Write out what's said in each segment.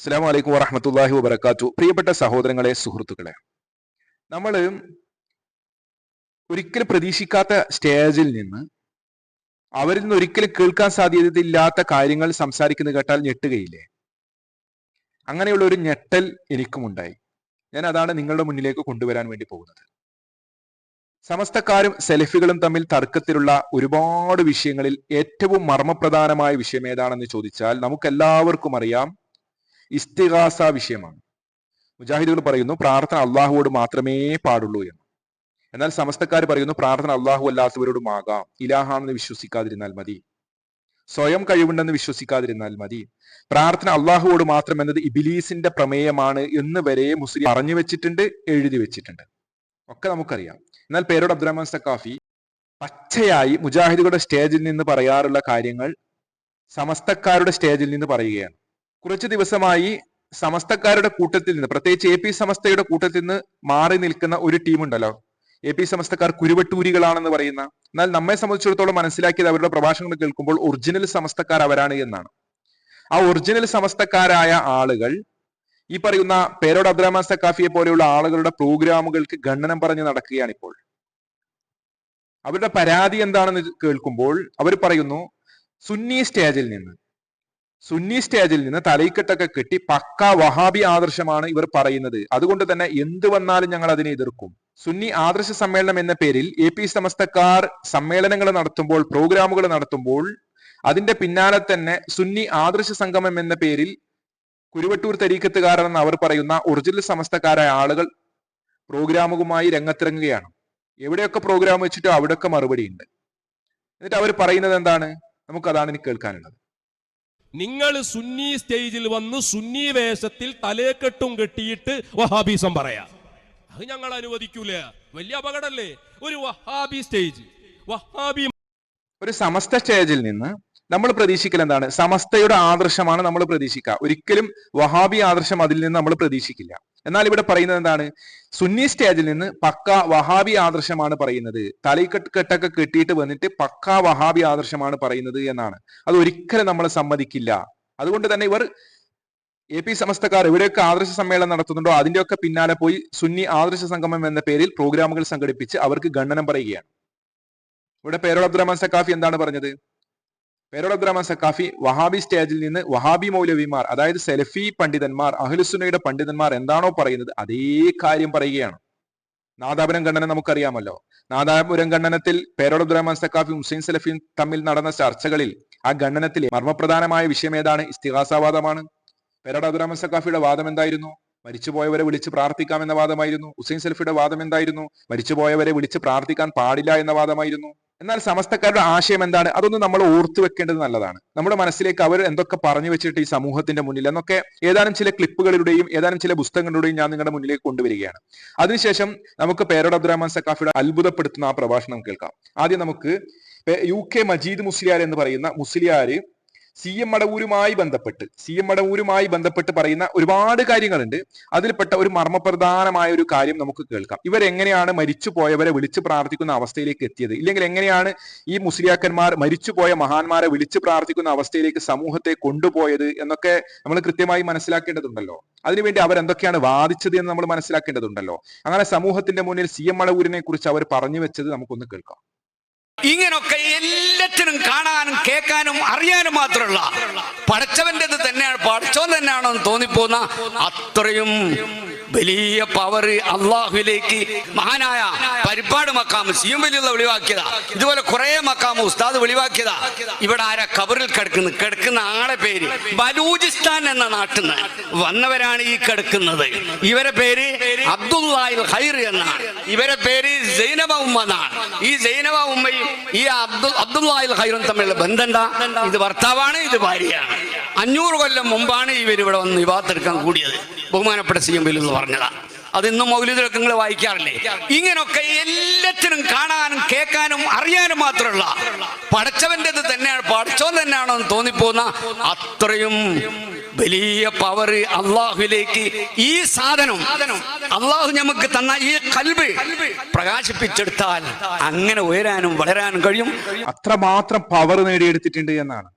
അസ്സാം വലൈക്കും വറഹമത്തല്ലാഹി വബർക്കാത്തു പ്രിയപ്പെട്ട സഹോദരങ്ങളെ സുഹൃത്തുക്കളെ നമ്മൾ ഒരിക്കലും പ്രതീക്ഷിക്കാത്ത സ്റ്റേജിൽ നിന്ന് അവരിൽ നിന്ന് ഒരിക്കലും കേൾക്കാൻ സാധ്യതയില്ലാത്ത കാര്യങ്ങൾ സംസാരിക്കുന്നത് കേട്ടാൽ ഞെട്ടുകയില്ലേ? അങ്ങനെയുള്ള ഒരു ഞെട്ടൽ എനിക്കും ഉണ്ടായി ഞാൻ അതാണ് നിങ്ങളുടെ മുന്നിലേക്ക് കൊണ്ടുവരാൻ വേണ്ടി പോകുന്നത്. സമസ്തക്കാരും സെലഫികളും തമ്മിൽ തർക്കത്തിലുള്ള ഒരുപാട് വിഷയങ്ങളിൽ ഏറ്റവും മർമ്മപ്രധാനമായ വിഷയം ഏതാണെന്ന് ചോദിച്ചാൽ നമുക്കെല്ലാവർക്കും അറിയാം ഇസ്തിഹാസ വിഷയമാണ്. മുജാഹിദുകൾ പറയുന്നു പ്രാർത്ഥന അള്ളാഹുവോട് മാത്രമേ പാടുള്ളൂ എന്ന്. എന്നാൽ സമസ്തക്കാർ പറയുന്നു പ്രാർത്ഥന അള്ളാഹു അല്ലാത്തവരോടുമാകാം ഇലാഹാണെന്ന് വിശ്വസിക്കാതിരുന്നാൽ മതി. സ്വയം കഴിവുണ്ടെന്ന് വിശ്വസിക്കാതിരുന്നാൽ മതി. പ്രാർത്ഥന അള്ളാഹുവോട് മാത്രം എന്നത് ഇബിലീസിന്റെ പ്രമേയമാണ് എന്ന് വരെ മുസ്ലിം പറഞ്ഞു വെച്ചിട്ടുണ്ട് എഴുതി വെച്ചിട്ടുണ്ട്. ഒക്കെ നമുക്കറിയാം. എന്നാൽ പേരോട് അബ്ദുറഹ്മാൻ സക്കാഫി പച്ചയായി മുജാഹിദുകളുടെ സ്റ്റേജിൽ നിന്ന് പറയാറുള്ള കാര്യങ്ങൾ സമസ്തക്കാരുടെ സ്റ്റേജിൽ നിന്ന് പറയുകയാണ്. കുറച്ചു ദിവസമായി സമസ്തക്കാരുടെ കൂട്ടത്തിൽ നിന്ന് പ്രത്യേകിച്ച് എ പി സമസ്തയുടെ കൂട്ടത്തിൽ നിന്ന് മാറി നിൽക്കുന്ന ഒരു ടീമുണ്ടല്ലോ എ പി സമസ്തക്കാർ കുരുവട്ടൂരികളാണെന്ന് പറയുന്ന എന്നാൽ നമ്മെ സംബന്ധിച്ചിടത്തോളം മനസ്സിലാക്കിയത് അവരുടെ പ്രഭാഷണങ്ങൾ കേൾക്കുമ്പോൾ ഒറിജിനൽ സമസ്തക്കാർ അവരാണ് എന്നാണ്. ആ ഒറിജിനൽ സമസ്തക്കാരായ ആളുകൾ ഈ പറയുന്ന പേരോട് അബ്ദുറഹ്മാൻ സക്കാഫിയെ പോലെയുള്ള ആളുകളുടെ പ്രോഗ്രാമുകൾക്ക് ഖണ്ഡനം പറഞ്ഞ് നടക്കുകയാണ് ഇപ്പോൾ. അവരുടെ പരാതി എന്താണെന്ന് കേൾക്കുമ്പോൾ അവർ പറയുന്നു സുന്നി സ്റ്റേജിൽ നിന്ന് സുന്നി സ്റ്റേജിൽ നിന്ന് തലയിക്കെട്ടൊക്കെ കെട്ടി പക്ക വഹാബി ആദർശമാണ് ഇവർ പറയുന്നത്. അതുകൊണ്ട് തന്നെ എന്ത് വന്നാലും ഞങ്ങൾ അതിനെ എതിർക്കും. സുന്നി ആദർശ സമ്മേളനം എന്ന പേരിൽ എ പി സമസ്തക്കാർ സമ്മേളനങ്ങൾ നടത്തുമ്പോൾ പ്രോഗ്രാമുകൾ നടത്തുമ്പോൾ അതിന്റെ പിന്നാലെ തന്നെ സുന്നി ആദർശ സംഗമം എന്ന പേരിൽ കുരുവട്ടൂർ തരീക്കത്തുകാരെന്ന് അവർ പറയുന്ന ഒറിജിനൽ സമസ്തക്കാരായ ആളുകൾ പ്രോഗ്രാമുകളുമായി രംഗത്തിറങ്ങുകയാണ്. എവിടെയൊക്കെ പ്രോഗ്രാം വെച്ചിട്ടോ അവിടെയൊക്കെ മറുപടി ഉണ്ട് എന്നിട്ട് അവർ പറയുന്നത് എന്താണ്? നമുക്കതാണ് ഇനി കേൾക്കാനുള്ളത്. നിങ്ങൾ സുന്നി സ്റ്റേജിൽ വന്ന് സുന്നി വേഷത്തിൽ തലേക്കെട്ടും കെട്ടിയിട്ട് വഹാബീസം പറയാ. അത് ഞങ്ങൾ അനുവദിക്കൂല. വലിയ അപകടല്ലേ? ഒരു വഹാബി സ്റ്റേജ്. വഹാബി ഒരു സമസ്ത സ്റ്റേജിൽ നിന്ന് നമ്മൾ പ്രതീക്ഷിക്കൽ എന്താണ്? സമസ്തയുടെ ആദർശമാണ് നമ്മൾ പ്രതീക്ഷിക്കുക. ഒരിക്കലും വഹാബി ആദർശം അതിൽ നിന്ന് നമ്മൾ പ്രതീക്ഷിക്കില്ല. എന്നാൽ ഇവിടെ പറയുന്നത് എന്താണ്? സുന്നി സ്റ്റേജിൽ നിന്ന് പക്ക വഹാബി ആദർശമാണ് പറയുന്നത്. തലയിക്കെട്ട് കെട്ടൊക്കെ കെട്ടിയിട്ട് വന്നിട്ട് പക്ക വഹാബി ആദർശമാണ് പറയുന്നത് എന്നാണ്. അത് ഒരിക്കലും നമ്മൾ സമ്മതിക്കില്ല. അതുകൊണ്ട് തന്നെ ഇവർ എ പി സമസ്തക്കാർ എവിടെയൊക്കെ ആദർശ സമ്മേളനം നടത്തുന്നുണ്ടോ? അതിന്റെയൊക്കെ പിന്നാലെ പോയി സുന്നി ആദർശ സംഗമം എന്ന പേരിൽ പ്രോഗ്രാമുകൾ സംഘടിപ്പിച്ച് അവർക്ക് ഖണ്ഡനം പറയുകയാണ്. ഇവിടെ പേരോൾ അബ്ദുറഹ്മാൻ സക്കാഫി എന്താണ് പറഞ്ഞത്? അബ്ദുറഹ്മാൻ സക്കാഫി വഹാബി സ്റ്റേജിൽ നിന്ന് വഹാബി മൗലവിമാർ അതായത് സെലഫി പണ്ഡിതന്മാർ അഹ്ലുസുന്നയുടെ പണ്ഡിതന്മാർ എന്താണോ പറയുന്നത് അതേ കാര്യം പറയുകയാണ്. നാദാപുരം ഖണ്ഡനം നമുക്കറിയാമല്ലോ. നാദാപുരം ഖണ്ഡനത്തിൽ അബ്ദുറഹ്മാൻ സക്കാഫി ഹുസൈൻ സലഫിയും തമ്മിൽ നടന്ന ചർച്ചകളിൽ ആ ഖണ്ഡനത്തിലെ മർമ്മപ്രധാനമായ വിഷയം ഏതാണ്? ഇസ്തിഹാസവാദമാണ്. പേരോട് സക്കാഫിയുടെ വാദം എന്തായിരുന്നു? മരിച്ചുപോയവരെ വിളിച്ച് പ്രാർത്ഥിക്കാം എന്ന വാദമായിരുന്നു. ഹുസൈൻ സലഫിയുടെ വാദം എന്തായിരുന്നു? മരിച്ചുപോയവരെ വിളിച്ച് പ്രാർത്ഥിക്കാൻ പാടില്ല എന്ന വാദമായിരുന്നു. എന്നാൽ സമസ്തക്കാരുടെ ആശയം എന്താണ്? അതൊന്നും നമ്മൾ ഓർത്തു വെക്കേണ്ടത് നല്ലതാണ്. നമ്മുടെ മനസ്സിലേക്ക് അവർ എന്തൊക്കെ പറഞ്ഞു വെച്ചിട്ട് ഈ സമൂഹത്തിന്റെ മുന്നിൽ എന്നൊക്കെ ഏതാനും ചില ക്ലിപ്പുകളിലൂടെയും ഏതാനും ചില പുസ്തകങ്ങളിലൂടെയും ഞാൻ നിങ്ങളുടെ മുന്നിലേക്ക് കൊണ്ടുവരികയാണ്. അതിനുശേഷം നമുക്ക് പേരോട് അബ്ദുറഹ്മാൻ സക്കാഫിയുടെ അത്ഭുതപ്പെടുത്തുന്ന ആ പ്രഭാഷണം കേൾക്കാം. ആദ്യം നമുക്ക് യു കെ മജീദ് മുസ്ലിയാർ എന്ന് പറയുന്ന മുസ്ലിയാര് സി എം മടവൂരുമായി ബന്ധപ്പെട്ട് സി എം മടവൂരുമായി ബന്ധപ്പെട്ട് പറയുന്ന ഒരുപാട് കാര്യങ്ങളുണ്ട്. അതിൽപ്പെട്ട ഒരു മർമ്മപ്രധാനമായ ഒരു കാര്യം നമുക്ക് കേൾക്കാം. ഇവരെങ്ങനെയാണ് മരിച്ചു പോയവരെ വിളിച്ചു പ്രാർത്ഥിക്കുന്ന അവസ്ഥയിലേക്ക് എത്തിയത്? ഇല്ലെങ്കിൽ എങ്ങനെയാണ് ഈ മുസ്ലിയാക്കന്മാർ മരിച്ചുപോയ മഹാന്മാരെ വിളിച്ചു പ്രാർത്ഥിക്കുന്ന അവസ്ഥയിലേക്ക് സമൂഹത്തെ കൊണ്ടുപോയത് എന്നൊക്കെ നമ്മൾ കൃത്യമായി മനസ്സിലാക്കേണ്ടതുണ്ടല്ലോ. അതിനുവേണ്ടി അവർ എന്തൊക്കെയാണ് വാദിച്ചത് എന്ന് നമ്മൾ മനസ്സിലാക്കേണ്ടതുണ്ടല്ലോ. അങ്ങനെ സമൂഹത്തിന്റെ മുന്നിൽ സി എം മടവൂരിനെ കുറിച്ച് അവർ പറഞ്ഞു വെച്ചത് നമുക്കൊന്ന് കേൾക്കാം. ഇങ്ങനൊക്കെ എല്ലാത്തിനും കാണാനും കേൾക്കാനും അറിയാനും മാത്രമുള്ള പടച്ചവന്റെത് തന്നെയാണ് പടച്ചോൻ തന്നെയാണോ എന്ന് തോന്നിപ്പോന്ന അത്രയും വലിയ പവർ അള്ളാഹുലേക്ക് മഹാനായ പരിപ്പാട് മക്കാമ് സിയും വലിയുള്ള വെളിവാക്കിയതാ. ഇതുപോലെ കുറെ മക്കാമ് ഉസ്താദ് വെളിവാക്കിയതാ. ഇവിടെ ആരാ കബറിൽ കിടക്കുന്നു കിടക്കുന്ന ആളെ പേര് ബലൂചിസ്ഥാൻ എന്ന നാട്ടിൽ നിന്ന് വന്നവരാണ് ഈ കിടക്കുന്നത്. ഇവരെ പേര് അബ്ദുല്ലായി ഹൈർ എന്നാണ്. ഇവരെ പേര് സൈനബ ഉമ്മ എന്നാണ്. ഈ സൈനബ ഉമ്മയും ഈ അബ്ദുൽ അബ്ദുല്ലായി ഹൈറും തമ്മിലുള്ള ബന്ധം ഇത് ഭർത്താവാണ് ഇത് ഭാര്യയാണ്. അഞ്ഞൂറ് കൊല്ലം മുമ്പാണ് ഇവർ ഇവിടെ വന്ന് വിവാഹത്തെടുക്കാൻ കൂടിയത്. ബഹുമാനപ്പെട്ട സി എം എന്ന് പറഞ്ഞതാ. അതിന്നും നിങ്ങൾ വായിക്കാറില്ലേ? ഇങ്ങനൊക്കെ എല്ലാത്തിനും കാണാനും കേൾക്കാനും അറിയാനും മാത്രമുള്ള പടച്ചവന്റെത് തന്നെയാണ് പഠിച്ചോ തന്നെയാണോ എന്ന് തോന്നിപ്പോന്ന അത്രയും വലിയ പവർ അള്ളാഹുലേക്ക് ഈ സാധനം അള്ളാഹു നമുക്ക് തന്ന ഈ കൽബ് പ്രകാശിപ്പിച്ചെടുത്താൽ അങ്ങനെ ഉയരാനും വളരാനും കഴിയും. അത്രമാത്രം പവർ നേടിയെടുത്തിട്ടുണ്ട് എന്നാണ്.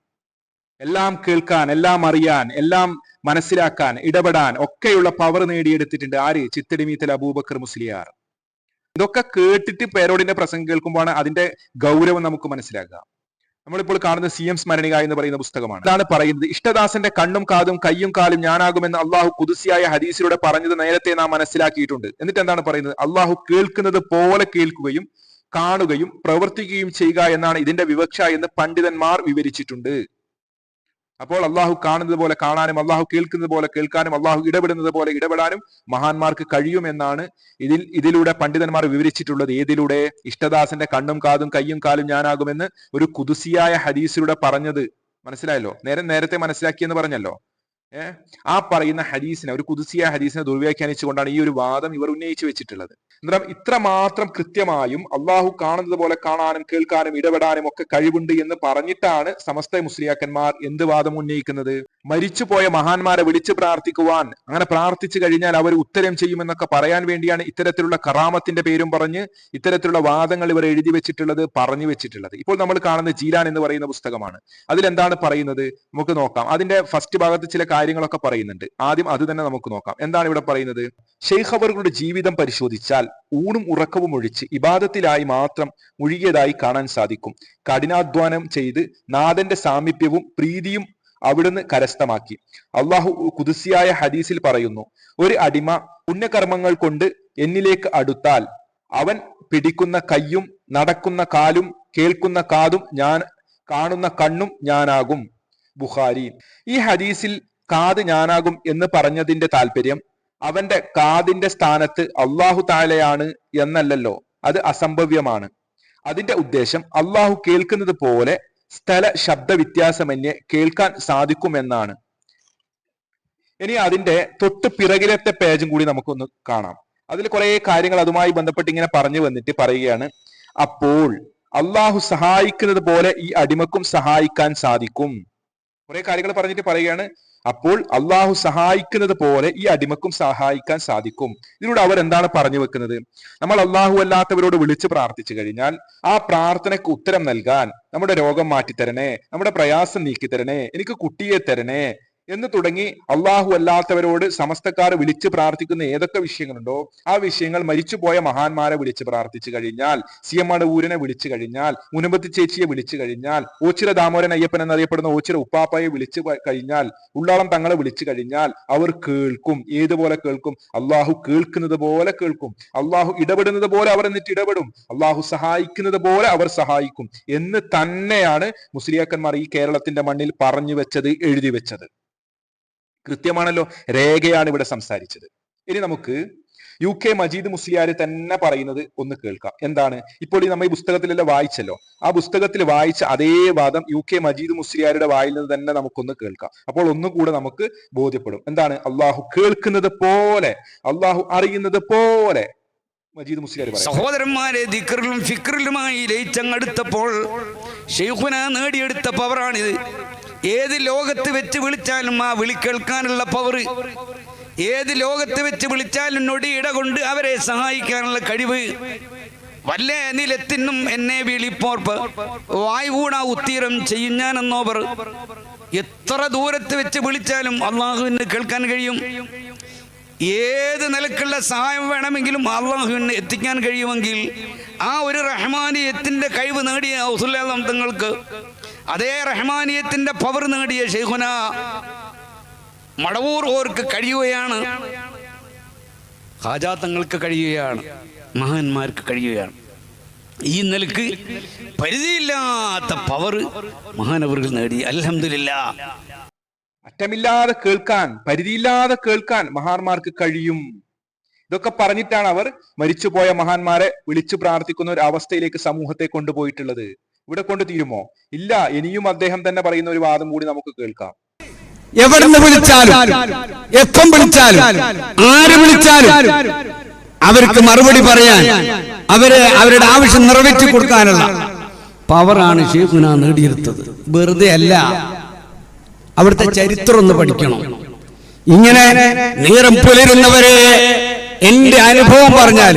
എല്ലാം കേൾക്കാൻ എല്ലാം അറിയാൻ എല്ലാം മനസ്സിലാക്കാൻ ഇടപെടാൻ ഒക്കെയുള്ള പവർ നേടിയെടുത്തിട്ടുണ്ട് ആര്? ചിത്തടിമീത്തൽ അബൂബക്കർ മുസ്ലിയാർ. ഇതൊക്കെ കേട്ടിട്ട് പേരോടിന്റെ പ്രസംഗം കേൾക്കുമ്പോഴാണ് അതിന്റെ ഗൗരവം നമുക്ക് മനസ്സിലാക്കുക നമ്മളിപ്പോൾ കാണുന്ന സി എം സ്മരണിക എന്ന് പറയുന്ന പുസ്തകമാണ്. അതാണ് പറയുന്നത് ഇഷ്ടദാസന്റെ കണ്ണും കാതും കയ്യും കാലും ഞാനാകുമെന്ന് അള്ളാഹു കുതിസിയായ ഹദീസിലൂടെ പറഞ്ഞത് നേരത്തെ നാം മനസ്സിലാക്കിയിട്ടുണ്ട്. എന്നിട്ട് എന്താണ് പറയുന്നത്? അള്ളാഹു കേൾക്കുന്നത് പോലെ കേൾക്കുകയും കാണുകയും പ്രവർത്തിക്കുകയും ചെയ്യുക എന്നാണ് ഇതിന്റെ വിവക്ഷ എന്ന് പണ്ഡിതന്മാർ വിവരിച്ചിട്ടുണ്ട്. അപ്പോൾ അള്ളാഹു കാണുന്നത് പോലെ കാണാനും അള്ളാഹു കേൾക്കുന്നത് പോലെ കേൾക്കാനും അള്ളാഹു ഇടപെടുന്നത് പോലെ ഇടപെടാനും മഹാന്മാർക്ക് കഴിയുമെന്നാണ് ഇതിൽ ഇതിലൂടെ പണ്ഡിതന്മാർ വിവരിച്ചിട്ടുള്ളത്. ഏതിലൂടെ? ഇഷ്ടദാസന്റെ കണ്ണും കാതും കയ്യും കാലും ഞാനാകുമെന്ന് ഒരു കുതുസിയായ ഹദീസിലൂടെ പറഞ്ഞത്. മനസ്സിലായല്ലോ? നേരെ നേരത്തെ മനസ്സിലാക്കിയെന്ന് പറഞ്ഞല്ലോ? ആ പറയുന്ന ഹദീസിനെ ഒരു കുതിസിയ ഹദീസിനെ ദുർവ്യാഖ്യാനിച്ചുകൊണ്ടാണ് ഈ ഒരു വാദം ഇവർ ഉന്നയിച്ചു വെച്ചിട്ടുള്ളത്. എന്നാൽ ഇത്രമാത്രം കൃത്യമായും അള്ളാഹു കാണുന്നത് പോലെ കാണാനും കേൾക്കാനും ഇടപെടാനും ഒക്കെ കഴിവുണ്ട് എന്ന് പറഞ്ഞിട്ടാണ് സമസ്ത മുസ്ലിയാക്കന്മാർ എന്ത് വാദം ഉന്നയിക്കുന്നത്? മരിച്ചുപോയ മഹാന്മാരെ വിളിച്ചു പ്രാർത്ഥിക്കുവാൻ അങ്ങനെ പ്രാർത്ഥിച്ചു കഴിഞ്ഞാൽ അവർ ഉത്തരം ചെയ്യുമെന്നൊക്കെ പറയാൻ വേണ്ടിയാണ് ഇത്തരത്തിലുള്ള കറാമത്തിന്റെ പേരും പറഞ്ഞ് ഇത്തരത്തിലുള്ള വാദങ്ങൾ ഇവർ എഴുതി വെച്ചിട്ടുള്ളത് പറഞ്ഞു വെച്ചിട്ടുള്ളത്. ഇപ്പോൾ നമ്മൾ കാണുന്ന ജീലാൻ എന്ന് പറയുന്ന പുസ്തകമാണ്. അതിലെന്താണ് പറയുന്നത്? നമുക്ക് നോക്കാം. അതിന്റെ ഫസ്റ്റ് ഭാഗത്ത് ചില കാര്യങ്ങളൊക്കെ പറയുന്നുണ്ട്. ആദ്യം അത് തന്നെ നമുക്ക് നോക്കാം. എന്താണ് ഇവിടെ പറയുന്നത്? ഷെയ്ഖ് അവറുകളുടെ ജീവിതം പരിശോധിച്ചാൽ ഊണും ഉറക്കവും ഒഴിച്ച് ഇബാദത്തിലായി മാത്രം മുഴുകിയതായി കാണാൻ സാധിക്കും. കഠിനാധ്വാനം ചെയ്ത് നാഥന്റെ സാമീപ്യവും പ്രീതിയും അവിടുന്ന് കരസ്ഥമാക്കി. അള്ളാഹു കുതിസിയായ ഹദീസിൽ പറയുന്നു ഒരു അടിമ പുണ്യകർമ്മങ്ങൾ കൊണ്ട് എന്നിലേക്ക് അടുത്താൽ അവൻ പിടിക്കുന്ന കയ്യും നടക്കുന്ന കാലും കേൾക്കുന്ന കാതും ഞാൻ കാണുന്ന കണ്ണും ഞാനാകും. ബുഖാരി. ഈ ഹദീസിൽ കാത് ഞാനാകും എന്ന് പറഞ്ഞതിന്റെ താല്പര്യം അവന്റെ കാതിന്റെ സ്ഥാനത്ത് അള്ളാഹു താലയാണ് എന്നല്ലല്ലോ. അത് അസംഭവ്യമാണ്. അതിന്റെ ഉദ്ദേശം അള്ളാഹു കേൾക്കുന്നത് പോലെ സ്ഥല ശബ്ദ വ്യത്യാസമന്യേ കേൾക്കാൻ സാധിക്കുമെന്നാണ്. ഇനി അതിന്റെ തൊട്ട് പിറകിലത്തെ പേജും കൂടി നമുക്കൊന്ന് കാണാം. അതിൽ കുറെ കാര്യങ്ങൾ അതുമായി ബന്ധപ്പെട്ട് ഇങ്ങനെ പറഞ്ഞു വന്നിട്ട് പറയുകയാണ് അപ്പോൾ അള്ളാഹു സഹായിക്കുന്നത് പോലെ ഈ അടിമക്കും സഹായിക്കാൻ സാധിക്കും. കുറെ കാര്യങ്ങൾ പറഞ്ഞിട്ട് പറയുകയാണ് അപ്പോൾ അള്ളാഹു സഹായിക്കുന്നത് പോലെ ഈ അടിമക്കും സഹായിക്കാൻ സാധിക്കും. ഇതിലൂടെ അവർ എന്താണ് പറഞ്ഞു വെക്കുന്നത്? നമ്മൾ അള്ളാഹു അല്ലാത്തവരോട് വിളിച്ചു പ്രാർത്ഥിച്ചു കഴിഞ്ഞാൽ ആ പ്രാർത്ഥനയ്ക്ക് ഉത്തരം നൽകാൻ നമ്മുടെ രോഗം മാറ്റിത്തരണേ നമ്മുടെ പ്രയാസം നീക്കിത്തരണേ എനിക്ക് കുട്ടിയെ തരണേ എന്ന് തുടങ്ങി അള്ളാഹു അല്ലാത്തവരോട് സമസ്തക്കാർ വിളിച്ച് പ്രാർത്ഥിക്കുന്ന ഏതൊക്കെ വിഷയങ്ങളുണ്ടോ ആ വിഷയങ്ങൾ മരിച്ചുപോയ മഹാന്മാരെ വിളിച്ച് പ്രാർത്ഥിച്ചു കഴിഞ്ഞാൽ സി എം അടവൂരിനെ വിളിച്ചു കഴിഞ്ഞാൽ മുനമ്പത്തി ചേച്ചിയെ വിളിച്ചു കഴിഞ്ഞാൽ ഓച്ചിര ദാമോരൻ അയ്യപ്പൻ എന്നറിയപ്പെടുന്ന ഓച്ചിര ഉപ്പാപ്പയെ വിളിച്ചു കഴിഞ്ഞാൽ ഉള്ളാളം തങ്ങളെ വിളിച്ചു കഴിഞ്ഞാൽ അവർ കേൾക്കും. ഏതുപോലെ കേൾക്കും? അള്ളാഹു കേൾക്കുന്നത് പോലെ കേൾക്കും. അള്ളാഹു ഇടപെടുന്നത് പോലെ അവർ എന്നിട്ട് ഇടപെടും. അള്ളാഹു സഹായിക്കുന്നത് പോലെ അവർ സഹായിക്കും. എന്ന് തന്നെയാണ് മുസ്ലിയാക്കന്മാർ ഈ കേരളത്തിന്റെ മണ്ണിൽ പറഞ്ഞു വെച്ചത് എഴുതി വെച്ചത്. കൃത്യമാണല്ലോ. രേഖയാണ് ഇവിടെ സംസാരിച്ചത്. ഇനി നമുക്ക് യു കെ മജീദ് മുസ്ലിയാർ തന്നെ പറയുന്നത് ഒന്ന് കേൾക്കാം. എന്താണ്? ഇപ്പോൾ ഈ നമ്മൾ ഈ പുസ്തകത്തിലെല്ലാം വായിച്ചല്ലോ. ആ പുസ്തകത്തിൽ വായിച്ച അതേ വാദം യു കെ മജീദ് മുസ്ലിയാരുടെ വായിൽ നിന്ന് തന്നെ നമുക്കൊന്ന് കേൾക്കാം. അപ്പോൾ ഒന്നുകൂടെ നമുക്ക് ബോധ്യപ്പെടും. എന്താണ്? അള്ളാഹു കേൾക്കുന്നത് പോലെ അള്ളാഹു അറിയുന്നത് പോലെ മജീദ് മുസ്ലിയാർ സഹോദരന്മാരെ ദിക്കറിലും ഫിക്റിലുമായി ലയിച്ചങ്ങെടുത്തപ്പോൾ ഷെയ്ഖുന നേടിയെടുത്ത പവറാണിത് ഏത് ലോകത്ത് വെച്ച് വിളിച്ചാലും ആ വിളി കേൾക്കാനുള്ള പവർ ഏത് ലോകത്ത് വെച്ച് വിളിച്ചാലും നൊടിയിട കൊണ്ട് അവരെ സഹായിക്കാനുള്ള കഴിവ്. വല്ല നിലത്തിനും എന്നെ വിളിപ്പോർപ്പ്. വായുകൂണ ഉത്തീരം ചെയ്യും ഞാനെന്നോവർ. എത്ര ദൂരത്ത് വെച്ച് വിളിച്ചാലും അള്ളാഹുവിന് കേൾക്കാൻ കഴിയും. ഏത് നിലക്കുള്ള സഹായം വേണമെങ്കിലും അള്ളാഹുവിന് എത്തിക്കാൻ കഴിയുമെങ്കിൽ ആ ഒരു റഹ്മാനിയത്തിന്റെ കഴിവ് നേടിയ ഔസുല്ലാ തങ്ങൾക്ക് അതേ റഹ്മാനിയത്തിന്റെ പവർ നേടിയ ഷെയ്ഖുന മടവൂർ ഓർക്ക് കഴിയുകയാണ്. ഹാജാത്തങ്ങൾക്ക് കഴിയുകയാണ്. മഹാന്മാർക്ക് കഴിയുകയാണ്. ഈ നിലയ്ക്ക് പരിധിയില്ലാത്ത പവർ മഹാനവറുകൾ നേടി. അലഹമില്ല അറ്റമില്ലാതെ കേൾക്കാൻ പരിധിയില്ലാതെ കേൾക്കാൻ മഹാന്മാർക്ക് കഴിയും. ഇതൊക്കെ പറഞ്ഞിട്ടാണ് അവർ മരിച്ചുപോയ മഹാന്മാരെ വിളിച്ചു പ്രാർത്ഥിക്കുന്ന ഒരു അവസ്ഥയിലേക്ക് സമൂഹത്തെ കൊണ്ടുപോയിട്ടുള്ളത്. ഇവിടെ കൊണ്ട് തീരുമോ? ഇല്ല ഇനിയും അദ്ദേഹം തന്നെ പറയുന്ന ഒരു വാദം കൂടി നമുക്ക് കേൾക്കാം. എവിടുന്ന് വിളിച്ചാലും എപ്പം വിളിച്ചാലും ആര് വിളിച്ചാലും അവർക്ക് മറുപടി പറയാൻ അവരെ അവരുടെ ആവശ്യം നിറവേറ്റി കൊടുക്കാനുള്ള പവറാണ് ഷെയ്ഖുന നേടിയെടുത്തത്. വെറുതെ അല്ല. അവിടുത്തെ ചരിത്രം ഒന്ന് പഠിക്കണം. ഇങ്ങനെ നേരം പുലരുന്നവരെ എന്റെ അനുഭവം പറഞ്ഞാൽ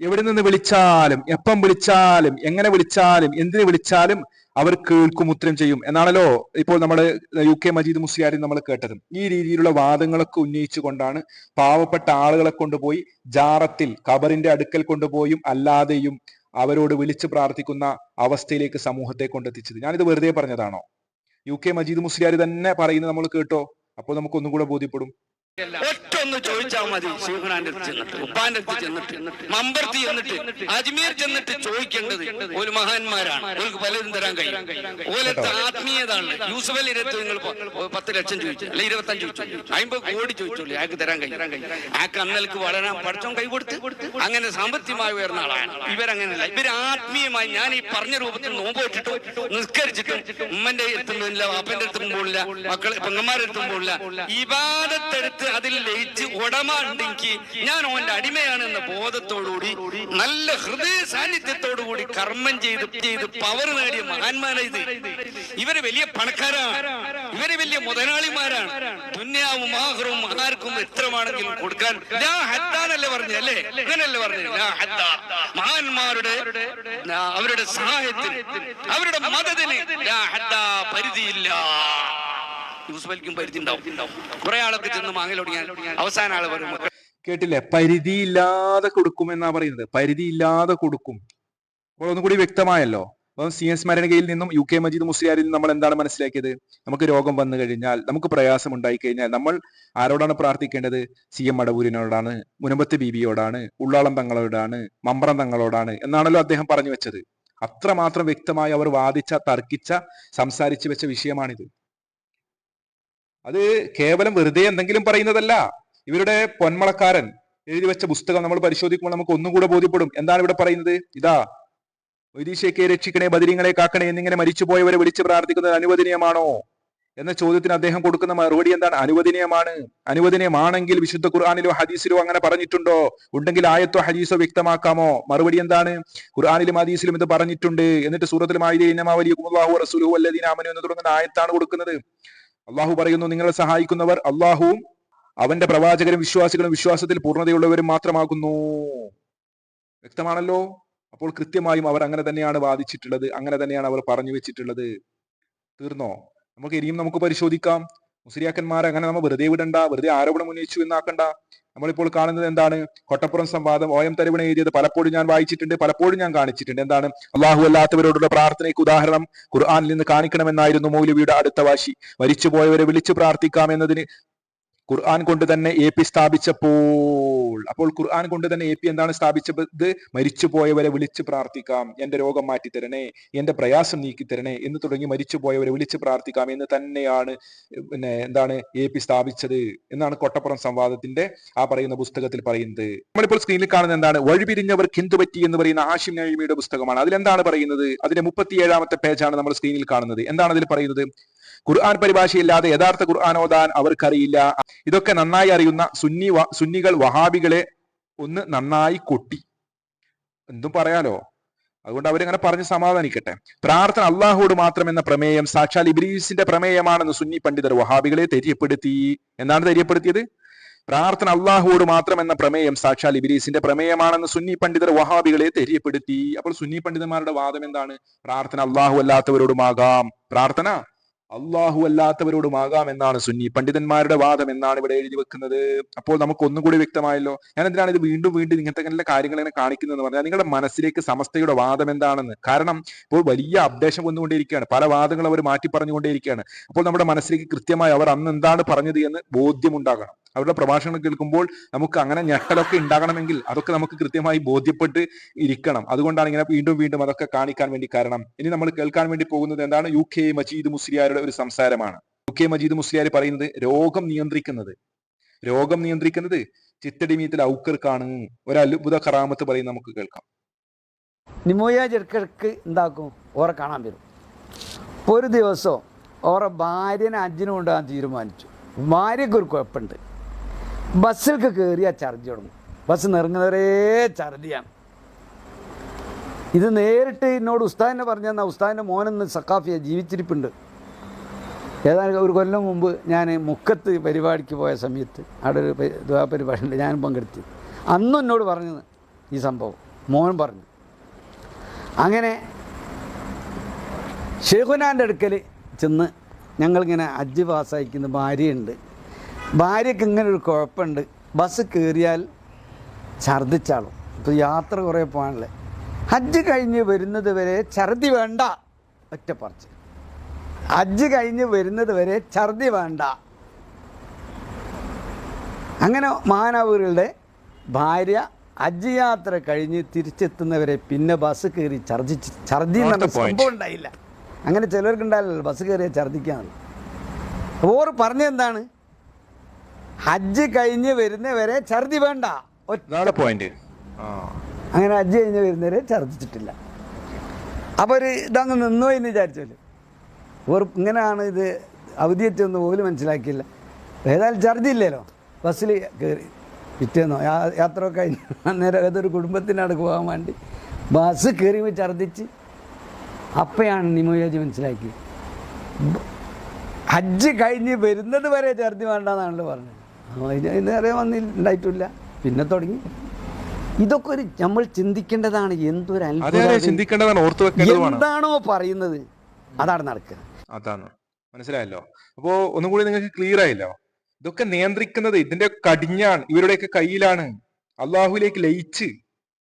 എവിടെ നിന്ന് വിളിച്ചാലും എപ്പം വിളിച്ചാലും എങ്ങനെ വിളിച്ചാലും എന്തിനു വിളിച്ചാലും അവർ കേൾക്കും ഉത്തരം ചെയ്യും. എന്നാണല്ലോ ഇപ്പോൾ നമ്മൾ യു കെ മജീദ് മുസ്ലിയാരി നമ്മൾ കേട്ടത്. ഈ രീതിയിലുള്ള വാദങ്ങളൊക്കെ ഉന്നയിച്ചുകൊണ്ടാണ് പാവപ്പെട്ട ആളുകളെ കൊണ്ടുപോയി ജാറത്തിൽ കബറിന്റെ അടുക്കൽ കൊണ്ടുപോയും അല്ലാതെയും അവരോട് വിളിച്ചു പ്രാർത്ഥിക്കുന്ന അവസ്ഥയിലേക്ക് സമൂഹത്തെ കൊണ്ടെത്തിച്ചത്. ഞാനിത് വെറുതെ പറഞ്ഞതാണോ? യു കെ മജീദ് മുസ്ലിയാരി തന്നെ പറയുന്നത് നമ്മൾ കേട്ടോ? അപ്പോൾ നമുക്ക് ഒന്നും കൂടെ ബോധ്യപ്പെടും. ഒറ്റ ഒന്ന് ചോദിച്ചാൽ മതി. ശിവഖുനാന്റെ അടുത്ത് ചെന്നിട്ട് ഉപ്പാന്റെ അടുത്ത് ചെന്നിട്ട് മമ്പർത്തി ചെന്നിട്ട് അജ്മീർ ചെന്നിട്ട് ചോദിക്കേണ്ടത് ഒരു മഹാന്മാരാണ്. ഓർക്ക് പലരും തരാൻ കഴിയും. ഓലത്തെ ആത്മീയതാണ്. യൂസഫ് അലി ഇരത്ത് നിങ്ങൾ പത്ത് ലക്ഷം ചോദിച്ചു. അല്ലെ ഇരുപത്തഞ്ച് ചോദിച്ചു. അമ്പത് കോടി ചോദിച്ചോളൂ. അയാൾക്ക് തരാൻ കഴിയും. അയാൾക്ക് അന്നലേക്ക് വളരാൻ പഠിച്ചോ കൈ കൊടുത്ത് അങ്ങനെ സാമ്പത്തികമായി ഉയർന്ന ആളാണ്. ഇവരങ്ങനെയല്ല ഇവർ ആത്മീയമായി ഞാൻ ഈ പറഞ്ഞ രൂപത്തിൽ നോമ്പ് വെച്ചിട്ടും നിസ്കരിച്ചിട്ടും ഉമ്മന്റെ എത്തുന്നില്ല വാപ്പന്റെ എത്തുമ്പോഴില്ല മക്കളെ പെങ്ങന്മാരെത്തുമ്പോഴില്ല എത്തും അതിൽ ലയിച്ച് ഉടമ ഉണ്ടെങ്കിൽ ഞാൻ ഓന്റെ അടിമയാണെന്ന ബോധത്തോടുകൂടി നല്ല ഹൃദയ സാന്നിധ്യത്തോടുകൂടി കർമ്മം ചെയ്ത് ചെയ്ത് പവർ നേടിയ മഹാന്മാരാണ് ഇത്. ഇവർ വലിയ പണക്കാരാണ്. ഇവർ വലിയ മുതലാളിമാരാണ്. തുന്യാവും ആഹ്റവും ആർക്കും എത്രമാണെങ്കിലും കൊടുക്കാൻ ലാ ഹത്താനല്ലേ പറഞ്ഞു അല്ലേ? അങ്ങനല്ലേ പറഞ്ഞു. മഹാന്മാരുടെ അവരുടെ സഹായത്തിന് അവരുടെ മതത്തിന് പരിധിയില്ല. യൂസുഫ് പരിധി ഉണ്ടാവും. കുറെ ആളൊക്കെ ചെന്ന് മാങ്ങലൊടിയാൻ അവസാന ആൾ വരും. കേട്ടില്ലേ? പരിധിയില്ലാതെ കൊടുക്കും എന്നാ പറയുന്നത്. പരിധിയില്ലാതെ കൊടുക്കും. അപ്പോൾ ഒന്നും കൂടി വ്യക്തമായല്ലോ. അപ്പം സി എസ് മരണകയിൽ നിന്നും യു കെ മജീദ് മുസ്ലിയാരിൽ നിന്നും നമ്മൾ എന്താണ് മനസ്സിലാക്കിയത്? നമുക്ക് രോഗം വന്നു കഴിഞ്ഞാൽ നമുക്ക് പ്രയാസം ഉണ്ടായി കഴിഞ്ഞാൽ നമ്മൾ ആരോടാണ് പ്രാർത്ഥിക്കേണ്ടത്? സി എം അടവൂരിനോടാണ് മുനമ്പത്ത് ബീബിയോടാണ് ഉള്ളാളം തങ്ങളോടാണ് മമ്പറം തങ്ങളോടാണ് എന്നാണല്ലോ അദ്ദേഹം പറഞ്ഞു വെച്ചത്. അത്രമാത്രം വ്യക്തമായി അവർ വാദിച്ച തർക്കിച്ച സംസാരിച്ചു വെച്ച വിഷയമാണിത്. അത് കേവലം വെറുതെ എന്തെങ്കിലും പറയുന്നതല്ല. ഇവരുടെ പൊന്മളക്കാരൻ എഴുതി വെച്ച പുസ്തകം നമ്മൾ പരിശോധിക്കുമ്പോൾ നമുക്ക് ഒന്നും കൂടെ ബോധ്യപ്പെടും. എന്താണ് ഇവിടെ പറയുന്നത്? ഇതാ വൈദീശയ്ക്ക് രക്ഷിക്കണേ ബദിരിങ്ങളെ കാക്കണേ എന്നിങ്ങനെ മരിച്ചുപോയവരെ വിളിച്ച് പ്രാർത്ഥിക്കുന്നത് അനുവദനീയമാണോ? എന്ന ചോദ്യത്തിന് അദ്ദേഹം കൊടുക്കുന്ന മറുപടി എന്താണ്? അനുവദനീയമാണ്. അനുവദനീയമാണെങ്കിൽ വിശുദ്ധ ഖുർആാനിലോ ഹദീസിലോ അങ്ങനെ പറഞ്ഞിട്ടുണ്ടോ? ഉണ്ടെങ്കിൽ ആയത്തോ ഹദീസോ വ്യക്തമാക്കാമോ? മറുപടി എന്താണ്? ഖുർആാനിലും ഹദീസിലും ഇത് പറഞ്ഞിട്ടുണ്ട്. എന്നിട്ട് സൂറത്തിലും ആയിരമാവലിഹു റസൂലുഹു അല്ലദീനാമനു എന്ന് തുടങ്ങുന്ന ആയത്താണ് കൊടുക്കുന്നത്. അള്ളാഹു പറയുന്നു നിങ്ങളെ സഹായിക്കുന്നവർ അള്ളാഹുവും അവന്റെ പ്രവാചകരും വിശ്വാസികളും വിശ്വാസത്തിൽ പൂർണതയുള്ളവരും മാത്രമാകുന്നു. വ്യക്തമാണല്ലോ? അപ്പോൾ കൃത്യമായും അവർ അങ്ങനെ തന്നെയാണ് വാദിച്ചിട്ടുള്ളത് അങ്ങനെ തന്നെയാണ് അവർ പറഞ്ഞു വെച്ചിട്ടുള്ളത്. തീർന്നോ? നമുക്ക് ഇനിയും നമുക്ക് പരിശോധിക്കാം. മുസ്ലിയാക്കന്മാരെ അങ്ങനെ നമ്മൾ വെറുതെ വിടണ്ട വെറുതെ ആരോപണം ഉന്നയിച്ചു എന്നാക്കണ്ട. നമ്മളിപ്പോൾ കാണുന്നത് എന്താണ്? കൊട്ടപ്പുറം സംവാദം ഓയം തരുവണ എഴുതിയത് പലപ്പോഴും ഞാൻ വായിച്ചിട്ടുണ്ട് പലപ്പോഴും ഞാൻ കാണിച്ചിട്ടുണ്ട്. എന്താണ്? അള്ളാഹു അല്ലാത്തവരോടുള്ള പ്രാർത്ഥനയ്ക്ക് ഉദാഹരണം ഖുർആാനിൽ നിന്ന് കാണിക്കണമെന്നായിരുന്നു മൗലവിയുടെ അടുത്ത വാശി. മരിച്ചുപോയവരെ വിളിച്ചു പ്രാർത്ഥിക്കാം എന്നതിന് ഖുർആൻ കൊണ്ട് തന്നെ എ പി സ്ഥാപിച്ചപ്പോൾ. അപ്പോൾ ഖുർആൻ കൊണ്ട് തന്നെ എ പി എന്താണ് സ്ഥാപിച്ചത്? മരിച്ചുപോയവരെ വിളിച്ച് പ്രാർത്ഥിക്കാം. എന്റെ രോഗം മാറ്റി തരണേ എന്റെ പ്രയാസം നീക്കി തരണേ എന്ന് തുടങ്ങി മരിച്ചുപോയവരെ വിളിച്ച് പ്രാർത്ഥിക്കാം. എന്ന് തന്നെയാണ് പിന്നെ എന്താണ് എ പി സ്ഥാപിച്ചത് എന്നാണ് കൊട്ടപ്പുറം സംവാദത്തിന്റെ ആ പറയുന്ന പുസ്തകത്തിൽ പറയുന്നത്. നമ്മളിപ്പോൾ സ്ക്രീനിൽ കാണുന്ന എന്താണ്? വഴിപിരിഞ്ഞവർക്ക് എന്തു പറ്റി എന്ന് പറയുന്ന ആഷിം നഴിമിയുടെ പുസ്തകമാണ്. അതിൽ എന്താണ് പറയുന്നത്? അതിന്റെ മുപ്പത്തിയേഴാമത്തെ പേജാണ് നമ്മൾ സ്ക്രീനിൽ കാണുന്നത്. എന്താണ് അതിൽ പറയുന്നത്? ഖുർആൻ പരിഭാഷയില്ലാതെ യഥാർത്ഥ ഖുർആാനോദാൻ അവർക്കറിയില്ല. ഇതൊക്കെ നന്നായി അറിയുന്ന സുന്നി സുന്നികൾ വഹാബികളെ ഒന്ന് നന്നായി കൊട്ടി. എന്തും പറയാലോ? അതുകൊണ്ട് അവരിങ്ങനെ പറഞ്ഞ് സമാധാനിക്കട്ടെ. പ്രാർത്ഥന അള്ളാഹുവോട് മാത്രം എന്ന പ്രമേയം സാക്ഷാൽ ഇബ്രീസിന്റെ പ്രമേയമാണെന്ന് സുന്നി പണ്ഡിതർ വഹാബികളെ തെര്യപ്പെടുത്തി. എന്നാണ് തെര്യപ്പെടുത്തിയത്? പ്രാർത്ഥന അള്ളാഹുവോട് മാത്രം എന്ന പ്രമേയം സാക്ഷാൽ ഇബിലീസിന്റെ പ്രമേയമാണെന്ന് സുന്നി പണ്ഡിതർ വഹാബികളെ തെര്യപ്പെടുത്തി. അപ്പോൾ സുന്നി പണ്ഡിതന്മാരുടെ വാദം എന്താണ്? പ്രാർത്ഥന അള്ളാഹു അല്ലാത്തവരോടുമാകാം. പ്രാർത്ഥന അള്ളാഹു അല്ലാത്തവരോടുമാകാം എന്നാണ് സുന്നി. പണ്ഡിതന്മാരുടെ വാദം എന്നാണ് ഇവിടെ എഴുതി വെക്കുന്നത്. അപ്പോൾ നമുക്ക് ഒന്നും കൂടി വ്യക്തമായല്ലോ. ഞാൻ എന്തിനാണ് ഇത് വീണ്ടും വീണ്ടും ഇങ്ങനത്തെ നല്ല കാര്യങ്ങൾ ഇങ്ങനെ കാണിക്കുന്നതെന്ന് പറഞ്ഞാൽ നിങ്ങളുടെ മനസ്സിലേക്ക് സമസ്തയുടെ വാദം എന്താണെന്ന്. കാരണം ഇപ്പോൾ വലിയ അപ്ഡേഷൻ വന്നുകൊണ്ടിരിക്കുകയാണ് പല വാദങ്ങൾ അവർ മാറ്റി പറഞ്ഞുകൊണ്ടേയിരിക്കുകയാണ്. അപ്പോൾ നമ്മുടെ മനസ്സിലേക്ക് കൃത്യമായി അവർ അന്ന് എന്താണ് പറഞ്ഞത് എന്ന് ബോധ്യമുണ്ടാകണം. അവരുടെ പ്രഭാഷണം കേൾക്കുമ്പോൾ നമുക്ക് അങ്ങനെ ഞെട്ടലൊക്കെ ഉണ്ടാകണമെങ്കിൽ അതൊക്കെ നമുക്ക് കൃത്യമായി ബോധ്യപ്പെട്ട് ഇരിക്കണം. അതുകൊണ്ടാണ് ഇങ്ങനെ വീണ്ടും വീണ്ടും അതൊക്കെ കാണിക്കാൻ വേണ്ടി കാരണം. ഇനി നമ്മൾ കേൾക്കാൻ വേണ്ടി പോകുന്നത് എന്താണ്? യു കെ മജീദ് മുസ്ലിയാരുടെ ഒരു സംസാരമാണ്. കെ മജീദ് മുസ്ലിയാർ പറയുന്നത് രോഗം നിയന്ത്രിക്കുന്നത്. രോഗം നിയന്ത്രിക്കുന്നത് ചിത്തടിമീത്തിൽ ഔക്കർക്കാണ്. ഒരു അത്ഭുത കറാമത്ത് പറയും നമുക്ക് കേൾക്കാം. നിമോയ ചെറുക്കിടക്ക് എന്താക്കും? ഓറെ കാണാൻ വരും. ഒരു ദിവസം ഓറെ ഭാര്യനെ അഞ്ചിനും കൊണ്ടുപോകാൻ തീരുമാനിച്ചു. ഭാര്യയ്ക്ക് ഒരു കുഴപ്പമുണ്ട്. ബസ്സിലേക്ക് കയറിയാൽ ഛർദി തുടങ്ങും. ബസ് നിറങ്ങുന്നവരേ ഛർദിയാണ്. ഇത് നേരിട്ട് എന്നോട് ഉസ്താദിനെ പറഞ്ഞാൽ ഉസ്താദിന്റെ മോനെന്ന് സക്കാഫിയ ജീവിച്ചിരിപ്പുണ്ട്. ഏതാണ്ട് ഒരു കൊല്ലം മുമ്പ് ഞാൻ മുക്കത്ത് പരിപാടിക്ക് പോയ സമയത്ത് അവിടെ ഒരു ദ്വാ പരിപാടി ഉണ്ട് ഞാൻ പങ്കെടുത്തി. അന്നും എന്നോട് പറഞ്ഞത് ഈ സംഭവം. മോൻ പറഞ്ഞു. അങ്ങനെ ഷെയ്ഖുനാന്റെ അടുക്കൽ ചെന്ന് ഞങ്ങളിങ്ങനെ അജ്ജ് പാസ്സായിക്കുന്ന ഭാര്യയുണ്ട്. ഭാര്യയ്ക്ക് ഇങ്ങനെ ഒരു കുഴപ്പമുണ്ട്. ബസ് കയറിയാൽ ഛർദ്ദിച്ചാളും. ഇപ്പോൾ യാത്ര കുറേ പോകാനല്ലേ. ഹജ്ജ് കഴിഞ്ഞ് വരുന്നത് വരെ ഛർദി വേണ്ട. ഒറ്റ ഹജ്ജ് കഴിഞ്ഞ് വരുന്നത് വരെ ഛർദി വേണ്ട. അങ്ങനെ മഹാനവറുകളുടെ ഭാര്യ ഹജ്ജ് യാത്ര കഴിഞ്ഞ് തിരിച്ചെത്തുന്നവരെ പിന്നെ ബസ് കയറി ഛർദിച്ച് ഛർദി. സംഭവം ഉണ്ടായില്ല. അങ്ങനെ ചിലർക്ക് ഉണ്ടാവില്ലല്ലോ ബസ് കയറിയാൽ ഛർദിക്കാന്ന്. ഓർ പറഞ്ഞെന്താണ് ഹജ്ജ് കഴിഞ്ഞ് വരുന്നവരെ ഛർദി വേണ്ട. പോയിന്റ് അങ്ങനെ ഹജ്ജ് കഴിഞ്ഞ് വരുന്നവരെ ഛർദിച്ചിട്ടില്ല. അപ്പോൾ ഒരു ഇതങ്ങ് നിന്നോ എന്ന് വിചാരിച്ചല്ലോ ഓർ ഇങ്ങനെയാണ് ഇത് അവധിയെറ്റൊന്നും പോലും മനസ്സിലാക്കിയില്ല. ഏതായാലും ഛർദി ഇല്ലല്ലോ. ബസ്സിൽ കയറി പിറ്റേന്നോ യാത്ര കഴിഞ്ഞു അന്നേരം ഏതൊരു കുടുംബത്തിനാണ് പോകാൻ വേണ്ടി ബസ് കയറിയുമ്പോൾ ഛർദ്ദിച്ച് അപ്പയാണ് നിമോയോജ് മനസ്സിലാക്കി ഹജ്ജ് കഴിഞ്ഞ് വരുന്നത് വരെ ഛർദി വേണ്ടെന്നാണല്ലോ പറഞ്ഞത്. ഇന്നേറെ വന്നില്ല ഉണ്ടായിട്ടില്ല പിന്നെ തുടങ്ങി. ഇതൊക്കെ ഒരു നമ്മൾ ചിന്തിക്കേണ്ടതാണ് എന്തൊരു അത്ഭുതം എന്താണോ പറയുന്നത്. അതാണ് നടക്കുക അതാണ്. മനസ്സിലായല്ലോ? അപ്പോ ഒന്നും കൂടി നിങ്ങൾക്ക് ക്ലിയർ ആയല്ലോ? ഇതൊക്കെ നിയന്ത്രിക്കുന്നത് ഇതിന്റെ കടിഞ്ഞാണ് ഇവരുടെയൊക്കെ കയ്യിലാണ്. അള്ളാഹുലേക്ക് ലയിച്ച്.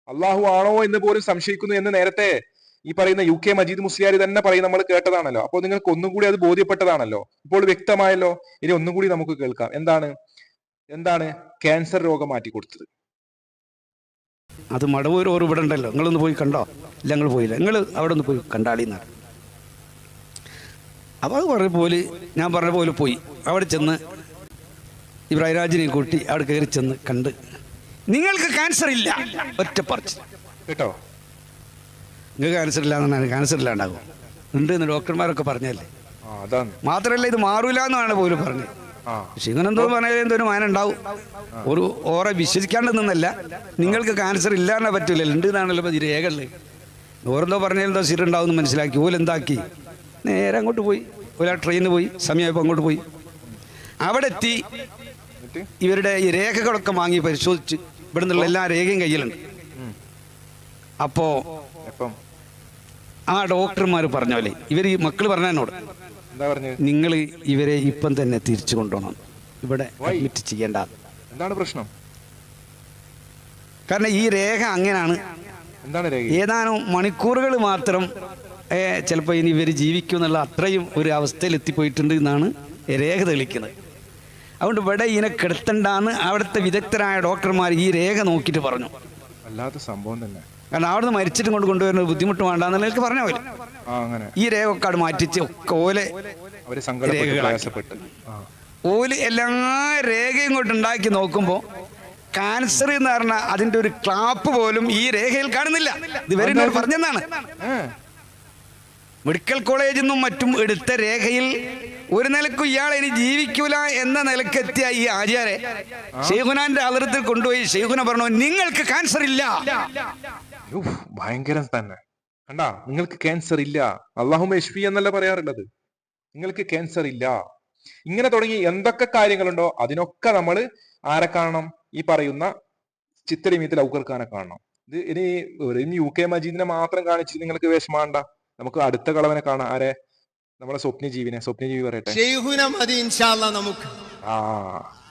അള്ളാഹു ആണോ എന്ന് പോലും സംശയിക്കുന്നു എന്ന് നേരത്തെ ഈ പറയുന്ന യു കെ മജീദ് മുസ്ലിയാർ തന്നെ പറയും നമ്മൾ കേട്ടതാണല്ലോ. അപ്പോൾ നിങ്ങൾക്ക് ഒന്നും കൂടി അത് ബോധ്യപ്പെട്ടതാണല്ലോ? ഇപ്പോൾ വ്യക്തമായല്ലോ? ഇനി ഒന്നും കൂടി നമുക്ക് കേൾക്കാം. എന്താണ്? എന്താണ് ക്യാൻസർ രോഗം മാറ്റി കൊടുത്തത്? അത് മടവൂർ ഇവിടെ ഉണ്ടല്ലോ. നിങ്ങളൊന്ന് പോയി കണ്ടോ? ഇല്ല നിങ്ങൾ പോയില്ല. നിങ്ങൾ അവിടെ ഒന്ന് പോയി കണ്ടാളിന്നാണ്. അപ്പോൾ അത് പറഞ്ഞ പോലെ ഞാൻ പറഞ്ഞ പോലെ പോയി. അവിടെ ചെന്ന് ഇബ്രാഹിം രാജിനെ കൂട്ടി അവിടെ കയറി ചെന്ന് കണ്ട്. നിങ്ങൾക്ക് ക്യാൻസർ ഇല്ല. ഒറ്റ പറിച്ച് കേട്ടോ? നിങ്ങൾക്ക് ക്യാൻസർ ഇല്ല എന്നാണ് ക്യാൻസർ ഇല്ലാണ്ടാകും ഉണ്ട് എന്ന് ഡോക്ടർമാരൊക്കെ പറഞ്ഞല്ലേ മാത്രമല്ല ഇത് മാറൂല എന്നാണ് പോലും പറഞ്ഞത്. പക്ഷെ ഇങ്ങനെ എന്തോ പറഞ്ഞാൽ എന്തോ ഒരു മാനം ഉണ്ടാവും ഒരു ഓറെ വിശ്വസിക്കാണ്ട് നിന്നല്ല. നിങ്ങൾക്ക് ക്യാൻസർ ഇല്ലാന്നെ പറ്റൂല ഉണ്ട് എന്നാണല്ലോ ഈ രേഖകളിൽ ഓരെന്തോ പറഞ്ഞാൽ എന്തോ സിറുണ്ടാവും എന്ന് മനസ്സിലാക്കി. ഓലെന്താക്കി? നേരെ അങ്ങോട്ട് പോയി. ഓല ട്രെയിനിന് പോയി സമയമായപ്പോൾ അങ്ങോട്ട് പോയി. അവിടെ എത്തി ഇവരുടെ ഈ രേഖകളൊക്കെ വാങ്ങി പരിശോധിച്ച് ഇവിടെ നിന്നുള്ള എല്ലാ രേഖയും കയ്യിലുണ്ട്. അപ്പോ ആ ഡോക്ടർമാർ പറഞ്ഞ പോലെ ഇവർ ഈ മക്കൾ പറഞ്ഞ എന്നോട് നിങ്ങൾ ഇവരെ ഇപ്പം തന്നെ തിരിച്ചു കൊണ്ടുപോകണം ഇവിടെ അഡ്മിറ്റ് ചെയ്യേണ്ട. എന്താണ് പ്രശ്നം? കാരണം ഈ രേഖ അങ്ങനെയാണ്. ഏതാനും മണിക്കൂറുകൾ മാത്രം ചിലപ്പോൾ ഇനി ഇവർ ജീവിക്കും എന്നുള്ള അത്രയും ഒരു അവസ്ഥയിൽ എത്തിപ്പോയിട്ടുണ്ട് എന്നാണ് രേഖ തെളിക്കുന്നത് അതുകൊണ്ട് ഇവിടെ ഇതിനെ കിടത്തണ്ടാന്ന് അവിടുത്തെ വിദഗ്ധരായ ഡോക്ടർമാർ ഈ രേഖ നോക്കിയിട്ട് പറഞ്ഞു. അല്ലാത്ത സംഭവം തന്നെ. കാരണം അവിടുന്ന് മരിച്ചിട്ട് കൊണ്ട് കൊണ്ടുവരുന്ന ബുദ്ധിമുട്ട് വേണ്ടെന്നുള്ളവർക്ക് പറഞ്ഞ പോലെ ഈ രേഖ ഒക്കെ അവിടെ മാറ്റിച്ച് ഒക്കെ ഓലെ ഓൽ എല്ലാ രേഖയും കൊണ്ട് ഉണ്ടാക്കി നോക്കുമ്പോൾ ക്യാൻസർ എന്ന് പറഞ്ഞാൽ അതിന്റെ ഒരു ക്ലാപ്പ് പോലും ഈ രേഖയിൽ കാണുന്നില്ല. ഇത് വരെ പറഞ്ഞെന്നാണ്. മെഡിക്കൽ കോളേജിൽ നിന്നും മറ്റും എടുത്ത രേഖയിൽ ഒരു നിലക്കും ഇയാൾ ഇനി ജീവിക്കൂല എന്ന നിലക്കെത്തിയ ഈ ആചാരെ ഷെയ്ഖുനാന്റെ അതിർത്തിൽ കൊണ്ടുപോയി ഷെയ്ഖുന പറഞ്ഞു നിങ്ങൾക്ക് ക്യാൻസർ ഇല്ല. ഭയങ്കരം തന്നെ. കണ്ടാ നിങ്ങൾക്ക് ക്യാൻസർ ഇല്ല. അള്ളാഹു മെഷ്ഫി എന്നല്ല പറയാറുള്ളത്? നിങ്ങൾക്ക് ക്യാൻസർ ഇല്ല. ഇങ്ങനെ തുടങ്ങി എന്തൊക്കെ കാര്യങ്ങളുണ്ടോ അതിനൊക്കെ നമ്മൾ ആരെ കാണണം? ഈ പറയുന്ന ചിത്രമീത്തിൽ ഔക്കർക്കാനെ കാണണം. ഇത് ഇനി വെറും യു കെ മജീദിനെ മാത്രം കാണിച്ച് നിങ്ങൾക്ക് വിഷമാണ്ട നമുക്ക് അടുത്ത കളവനെ കാണാം. ആരെ? നമ്മളെ സ്വപ്നജീവിനെ. സ്വപ്നജീവി പറയട്ടെ. ഷെയ്ഖുന മതി ഇൻഷാല്ല നമുക്ക്. ആ.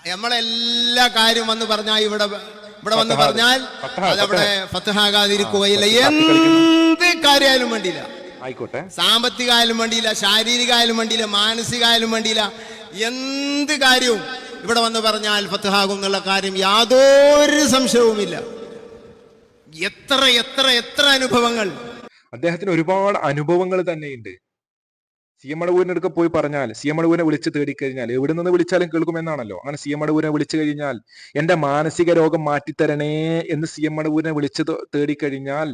നമ്മളെല്ലാ കാര്യം വന്ന് പറഞ്ഞാൽ ഇവിടെ ഇവിടെ വന്ന്. പറഞ്ഞാൽ അതവിടെ ഫത്തഹാകാതിരിക്കുകയില്ല. എന്ത് കാര്യമായാലും വേണ്ടിയില്ല. ആയിക്കോട്ടെ. സാമ്പത്തികമായാലും വേണ്ടിയില്ല ശാരീരികമായാലും വേണ്ടിയില്ല മാനസികമായാലും വേണ്ടിയില്ല. എന്ത് കാര്യവും ഇവിടെ വന്ന് പറഞ്ഞാൽ ഫത്തഹാകും എന്നുള്ള കാര്യം യാതൊരു സംശയവുമില്ല. എത്ര എത്ര എത്ര അനുഭവങ്ങൾ അദ്ദേഹത്തിന് ഒരുപാട് അനുഭവങ്ങൾ തന്നെയുണ്ട്. സി എം അടുക്ക പോയി പറഞ്ഞാൽ സി എം അടവൂരിനെ വിളിച്ച് തേടിക്കഴിഞ്ഞാൽ എവിടെ നിന്ന് വിളിച്ചാലും കേൾക്കുമെന്നാണല്ലോ. അങ്ങനെ സി എം അടവൂരിനെ വിളിച്ചു കഴിഞ്ഞാൽ എന്റെ മാനസിക രോഗം മാറ്റിത്തരണേ എന്ന് സി എം അടവൂരിനെ വിളിച്ച് തേടിക്കഴിഞ്ഞാൽ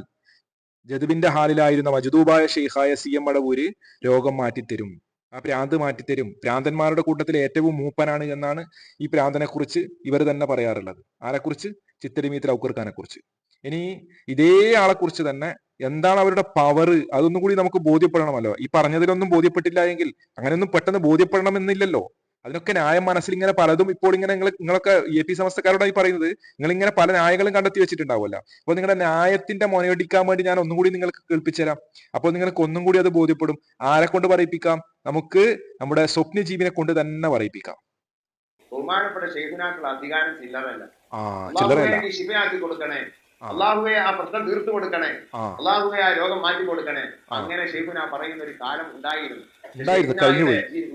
ജതുവിന്റെ ഹാലിലായിരുന്ന മജുദൂബായ ഷെയ്ഖായ സി എം അടവൂര് രോഗം മാറ്റിത്തരും. ആ പ്രാന്ത് മാറ്റിത്തരും. പ്രാന്തന്മാരുടെ കൂട്ടത്തിൽ ഏറ്റവും മൂപ്പനാണ് എന്നാണ് ഈ പ്രാന്തനെ കുറിച്ച് ഇവർ തന്നെ പറയാറുള്ളത്. ആരെക്കുറിച്ച്? ചിത്തരിമീത്തിൽ ഔക്കർഖാനെ കുറിച്ച് ഇനി ഇതേ ആളെ കുറിച്ച് തന്നെ എന്താണ് അവരുടെ പവർ അതൊന്നും കൂടി നമുക്ക് ബോധ്യപ്പെടണമല്ലോ. ഈ പറഞ്ഞതിലൊന്നും ബോധ്യപ്പെട്ടില്ല എങ്കിൽ അങ്ങനെയൊന്നും പെട്ടെന്ന് ബോധ്യപ്പെടണമെന്നില്ലല്ലോ. അതിനൊക്കെ ന്യായം മനസ്സിൽ ഇങ്ങനെ പലതും ഇപ്പോൾ ഇങ്ങനെ നിങ്ങൾ നിങ്ങളൊക്കെ എ പി സമസ്തക്കാരോടായി പറയുന്നത് നിങ്ങൾ ഇങ്ങനെ പല ന്യായങ്ങളും കണ്ടെത്തി വെച്ചിട്ടുണ്ടാവുമല്ലോ. അപ്പോൾ നിങ്ങളുടെ ന്യായത്തിന്റെ മുനയൊടിക്കാൻ വേണ്ടി ഞാൻ ഒന്നും കൂടി നിങ്ങൾക്ക് കേൾപ്പിച്ചു തരാം അപ്പോൾ നിങ്ങൾക്ക് ഒന്നും കൂടി അത് ബോധ്യപ്പെടും. ആരെ കൊണ്ട് പറയിപ്പിക്കാം? നമുക്ക് നമ്മുടെ സ്വപ്ന ജീവിനെ കൊണ്ട് തന്നെ പറയിപ്പിക്കാം. ബഹുമാനപ്പെട്ട അധികാരം ചില്ലറല്ല ആ ചില്ലറല്ല നീ കൊടുക്കണേ. അള്ളാഹുവെ ആ പ്രശ്നം തീർത്തു കൊടുക്കണേ. അള്ളാഹുവെ ആ രോഗം മാറ്റി കൊടുക്കണേ. അങ്ങനെ ഷെയ്ഖുന പറയുന്ന ഒരു കാലം ഉണ്ടായിരുന്നു.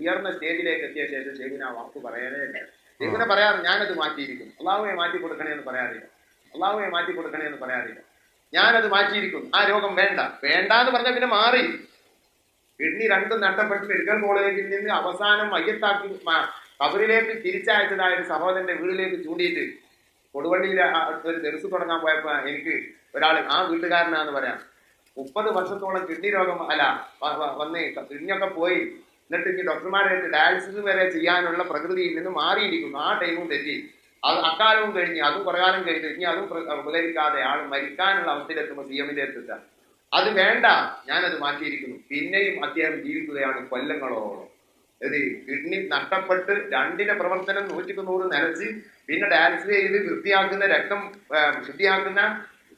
ഉയർന്ന സ്റ്റേജിലേക്ക് എത്തിയ ശേഷം ഷെയ്ഖുന വാക്ക് പറയാനേ ഇല്ല. ഷെയ്ഖുന പറയാറ് ഞാനത് മാറ്റിയിരിക്കും അള്ളാഹുവെ മാറ്റി കൊടുക്കണേ എന്ന് പറയാറില്ല. അള്ളാഹുവെ മാറ്റി കൊടുക്കണേ എന്ന് പറയാറില്ല. ഞാനത് മാറ്റിയിരിക്കും ആ രോഗം വേണ്ട. വേണ്ട എന്ന് പറഞ്ഞാൽ പിന്നെ മാറി. കിഡ്നി രണ്ടും നഷ്ടപ്പെട്ട് മെഡിക്കൽ കോളേജിൽ നിന്ന് അവസാനം മയ്യത്താക്കി കബറിലേക്ക് തിരിച്ചയച്ചതായ ഒരു സഹോദരന്റെ വീട്ടിലേക്ക് ചൂണ്ടിയിട്ട് കൊടുവള്ളിയിൽ ഒരു തെരുസ് തുടങ്ങാൻ പോയപ്പോ എനിക്ക് ഒരാൾ ആ വീട്ടുകാരനാന്ന് പറയാം. മുപ്പത് വർഷത്തോളം കിഡ്നി രോഗം അല്ല വന്ന് കിഡ്നിയൊക്കെ പോയി. എന്നിട്ട് ഇനി ഡോക്ടർമാരെ ഡയാലിസിസ് വരെ ചെയ്യാനുള്ള പ്രകൃതിയിൽ നിന്ന് മാറിയിരിക്കുന്നു. ആ ടൈമും തെറ്റി. അത് അക്കാലവും കഴിഞ്ഞ് അതും പ്രകാരം കാലം കഴിഞ്ഞ് ഇനി അതും ഉപകരിക്കാതെ ആൾ മരിക്കാനുള്ള അവസ്ഥയിലെത്തുമ്പോൾ സി അടുത്തിട്ട അത് വേണ്ട ഞാനത് മാറ്റിയിരിക്കുന്നു. പിന്നെയും അദ്ദേഹം ജീവിക്കുകയാണ് കൊല്ലങ്ങളോളം. കിഡ്നി നഷ്ടപ്പെട്ട് രണ്ടിന്റെ പ്രവർത്തനം നൂറ്റിക്ക് നൂറ് നനച്ച് പിന്നെ ഡാൻസ് ചെയ്ത് വൃത്തിയാക്കുന്ന രക്തം ശുദ്ധിയാക്കുന്ന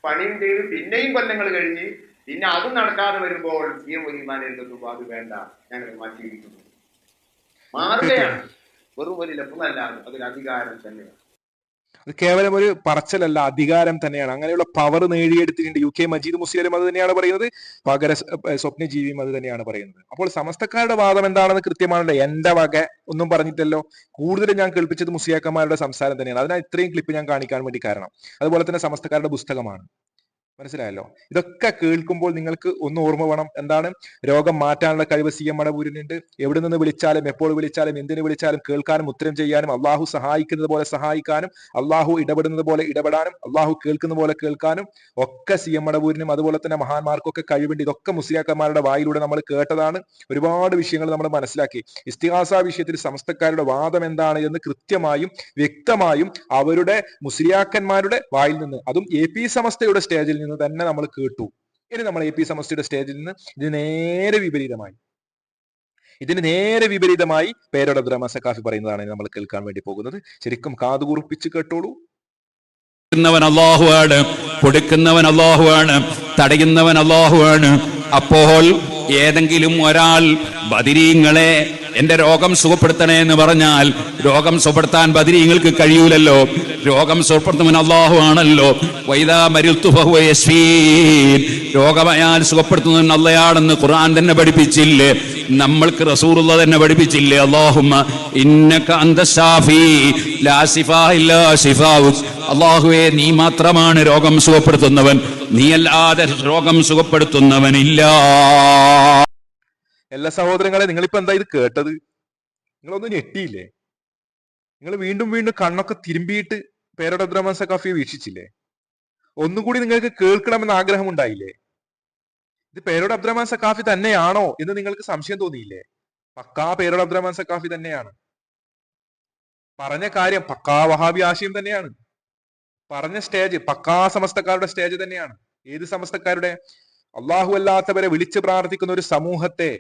പണിയും ചെയ്ത് പിന്നെയും കൊല്ലങ്ങൾ കഴിഞ്ഞ് പിന്നെ അതും നടക്കാതെ വരുമ്പോൾ സി എം ഒലിമാനെ എന്തൊന്നും അത് വേണ്ട ഞാൻ മാറ്റിയിരിക്കുന്നു. മാറുകയാണ്. വെറും ഒരു ലഭ്യമല്ല അതൊരു അധികാരം തന്നെയാണ്. അത് കേവലം ഒരു പറച്ചിലല്ല അധികാരം തന്നെയാണ്. അങ്ങനെയുള്ള പവർ നേടിയെടുത്തിട്ടുണ്ട് യു കെ മജീദ് മുസ്ലിം അത് തന്നെയാണ് പറയുന്നത്. പകര സ്വപ്നജീവിയും അത് തന്നെയാണ് പറയുന്നത്. അപ്പോൾ സമസ്തക്കാരുടെ വാദം എന്താണെന്ന് കൃത്യമാണല്ലോ. എന്റെ വക ഒന്നും പറഞ്ഞിട്ടല്ലോ കൂടുതലും ഞാൻ കേൾപ്പിച്ചത് മുസ്ലിയാക്കന്മാരുടെ സംസാരം തന്നെയാണ്. അതിനാ ഇത്രയും ക്ലിപ്പ് ഞാൻ കാണിക്കാൻ വേണ്ടി കാരണം. അതുപോലെ തന്നെ സമസ്തക്കാരുടെ പുസ്തകമാണ്. മനസ്സിലായല്ലോ? ഇതൊക്കെ കേൾക്കുമ്പോൾ നിങ്ങൾക്ക് ഒന്ന് ഓർമ്മ വേണം. എന്താണ്? രോഗം മാറ്റാനുള്ള കഴിവ് സി എം മടപൂരിനുണ്ട് എവിടെ നിന്ന് വിളിച്ചാലും എപ്പോൾ വിളിച്ചാലും എന്തിനു വിളിച്ചാലും കേൾക്കാനും ഉത്തരം ചെയ്യാനും അള്ളാഹു സഹായിക്കുന്നത് പോലെ സഹായിക്കാനും അള്ളാഹു ഇടപെടുന്നത് പോലെ ഇടപെടാനും അള്ളാഹു കേൾക്കുന്ന പോലെ കേൾക്കാനും ഒക്കെ സി എം മടപൂരിനും അതുപോലെ തന്നെ മഹാന്മാർക്കൊക്കെ കഴിവുണ്ട്. ഇതൊക്കെ മുസ്ലിയാക്കന്മാരുടെ വായിലൂടെ നമ്മൾ കേട്ടതാണ്. ഒരുപാട് വിഷയങ്ങൾ നമ്മൾ മനസ്സിലാക്കി. ഇസ്തിഹാസ വിഷയത്തിൽ സമസ്തക്കാരുടെ വാദം എന്താണ് എന്ന് കൃത്യമായും വ്യക്തമായും അവരുടെ മുസ്ലിയാക്കന്മാരുടെ വായിൽ നിന്ന് അതും എ പി സമസ്തയുടെ സ്റ്റേജിൽ നിന്ന് തന്നെ നമ്മൾ കേട്ടു. ഇനി നമ്മൾ എ പി സമസ്തിയുടെ സ്റ്റേജിൽ നിന്ന് ഇത് നേരെ വിപരീതമായി. ഇതിന് നേരെ വിപരീതമായി പേരോട് അബ്ദുറഹ്മാൻ സക്കാഫി പറയുന്നതാണ് നമ്മൾ കേൾക്കാൻ വേണ്ടി പോകുന്നത്. ശരിക്കും കാതുകുറിപ്പിച്ച് കേട്ടോളൂ. ുന്നവൻ അള്ളാഹുവാണ് കൊടുക്കുന്നവൻ അള്ളാഹുവാണ് തടയുന്നവൻ അള്ളാഹുവാണ് അപ്പോൾ ഏതെങ്കിലും ഒരാൾ ബദിരീങ്ങളെ എന്റെ രോഗം സുഖപ്പെടുത്തണേ എന്ന് പറഞ്ഞാൽ രോഗം സുഖപ്പെടുത്താൻ ബദിരീങ്ങൾക്ക് കഴിയൂലല്ലോ. രോഗം സുഖപ്പെടുത്തുന്നവൻ അള്ളാഹു ആണല്ലോ. വൈദാ മരുത്തുഫഹുവയസ്വീൻ രോഗമയാൽ സുഖപ്പെടുത്തുന്നവൻ അള്ളയാണെന്ന് ഖുർആൻ തന്നെ പഠിപ്പിച്ചില്ലേ? നമ്മൾക്ക് റസൂറുള്ള തന്നെ പഠിപ്പിച്ചില്ലേ? അള്ളാഹുമ്മ ഇന്നക അന്ത ഷാഫി ലാ ശിഫാ ഇല്ലാ ശിഫാവുക് അള്ളാഹുവെ നീ മാത്രമാണ് രോഗം സുഖപ്പെടുത്തുന്നവൻ. നീയല്ലാതെ രോഗം സുഖപ്പെടുത്തുന്നവനില്ല. എല്ലാ സഹോദരങ്ങളെ നിങ്ങളിപ്പോ എന്താ ഇത് കേട്ടത്? നിങ്ങളൊന്നും ഞെട്ടിയില്ലേ? നിങ്ങൾ വീണ്ടും വീണ്ടും കണ്ണൊക്കെ തിരുമ്പിയിട്ട് പേരോടദ്രമാസ കാഫി വീക്ഷിച്ചില്ലേ? ഒന്നുകൂടി നിങ്ങൾക്ക് കേൾക്കണമെന്ന് ആഗ്രഹം ഉണ്ടായില്ലേ ഇത് പേരോട് അബ്ദുറഹ്മാൻ സക്കാഫി തന്നെയാണോ എന്ന് നിങ്ങൾക്ക് സംശയം തോന്നിയില്ലേ? പക്കാ പേരോട് അബ്ദുറഹ്മാൻ സക്കാഫി തന്നെയാണ്. പറഞ്ഞ കാര്യം പക്കാ വഹാബി ആശയം തന്നെയാണ്. പറഞ്ഞ സ്റ്റേജ് പക്കാ സമസ്തക്കാരുടെ സ്റ്റേജ് തന്നെയാണ്. ഏത് സമസ്തക്കാരുടെ? അള്ളാഹു അല്ലാത്തവരെ വിളിച്ച് പ്രാർത്ഥിക്കുന്ന ഒരു സമൂഹത്തെ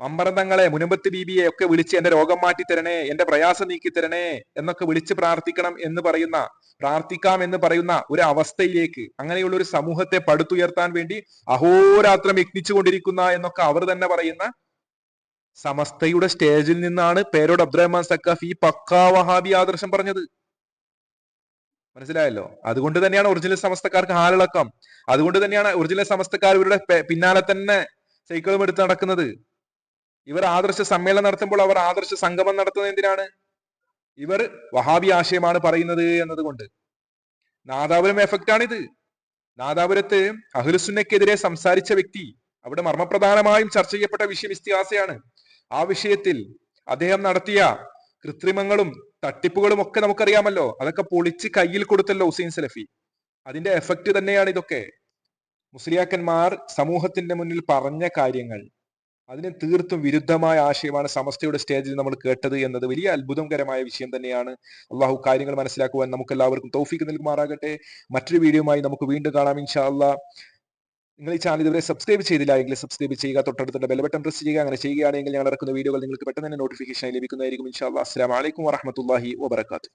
മമ്പറന്തങ്ങളെ മുനമ്പത്ത് ബീബിയെ ഒക്കെ വിളിച്ച് എന്റെ രോഗം മാറ്റി തരണേ എന്റെ പ്രയാസം നീക്കി തരണേ എന്നൊക്കെ വിളിച്ച് പ്രാർത്ഥിക്കണം എന്ന് പറയുന്ന പ്രാർത്ഥിക്കാം എന്ന് പറയുന്ന ഒരു അവസ്ഥയിലേക്ക് അങ്ങനെയുള്ള ഒരു സമൂഹത്തെ പടുത്തുയർത്താൻ വേണ്ടി അഹോരാത്രം യത്നിച്ചുകൊണ്ടിരിക്കുന്ന എന്നൊക്കെ അവർ തന്നെ പറയുന്ന സമസ്തയുടെ സ്റ്റേജിൽ നിന്നാണ് പേരോട് അബ്ദുറഹ്മാൻ സക്കാഫ് ഈ പക്കാ വഹാബി ആദർശം പറഞ്ഞത്. മനസ്സിലായല്ലോ? അതുകൊണ്ട് തന്നെയാണ് ഒറിജിനൽ സമസ്തക്കാർക്ക് ഹാലിളക്കം അതുകൊണ്ട് തന്നെയാണ് ഒറിജിനൽ സമസ്തക്കാർ ഇവരുടെ പിന്നാലെ തന്നെ സൈക്കിളും എടുത്ത് നടക്കുന്നത്. ഇവർ ആദർശ സമ്മേളനം നടത്തുമ്പോൾ അവർ ആദർശ സംഗമം നടത്തുന്നത് എന്തിനാണ്? ഇവർ വഹാബി ആശയമാണ് പറയുന്നത് എന്നതുകൊണ്ട്. നാദാപുരം എഫക്റ്റ് ആണിത്. നാദാപുരത്ത് അഹ്ലുസുന്നക്കെതിരെ സംസാരിച്ച വ്യക്തി അവിടെ മർമ്മപ്രധാനമായും ചർച്ച ചെയ്യപ്പെട്ട വിഷയം ഇസ്തിഹാസയാണ്. ആ വിഷയത്തിൽ അദ്ദേഹം നടത്തിയ കൃത്രിമങ്ങളും തട്ടിപ്പുകളും ഒക്കെ നമുക്കറിയാമല്ലോ. അതൊക്കെ പൊളിച്ച് കയ്യിൽ കൊടുത്തല്ലോ ഹുസൈൻ സലഫി. അതിന്റെ എഫക്റ്റ് തന്നെയാണ് ഇതൊക്കെ. മുസ്ലിയാക്കന്മാർ സമൂഹത്തിന്റെ മുന്നിൽ പറഞ്ഞ കാര്യങ്ങൾ. അതിന് തീർത്തും വിരുദ്ധമായ ആശയമാണ് സമസ്തയുടെ സ്റ്റേജിൽ നമ്മൾ കേട്ടത് എന്നത്. വലിയ അത്ഭുതകരമായ വിഷയം തന്നെയാണ്. അള്ളാഹു കാര്യങ്ങൾ മനസ്സിലാക്കുവാൻ നമുക്ക് എല്ലാവർക്കും തൗഫീക്ക് നൽകുമാറാകട്ടെ. മറ്റൊരു വീഡിയോയുമായി നമുക്ക് വീണ്ടും കാണാം ഇൻഷാ അള്ളാഹ് നിങ്ങൾ ഈ ചാനൽ ഇതുവരെ സബ്സ്ക്രൈബ് ചെയ്തില്ല എങ്കിൽ സബ്സ്ക്രൈബ് ചെയ്യുക തൊട്ടടുത്തുള്ള ബെൽബട്ടൺ പ്രസ് ചെയ്യുക അങ്ങനെ ചെയ്യുകയാണെങ്കിൽ ഞങ്ങൾ ഇറക്കുന്ന വീഡിയോകൾ നിങ്ങൾക്ക് പെട്ടെന്ന് തന്നെ നോട്ടിഫിക്കേഷൻ ലഭിക്കുന്നതായിരിക്കും. ഇൻഷാ അല്ലാ അസ്സലാമു അലൈക്കും വറഹ്മത്തുള്ളാഹി വബറകാതുഹു.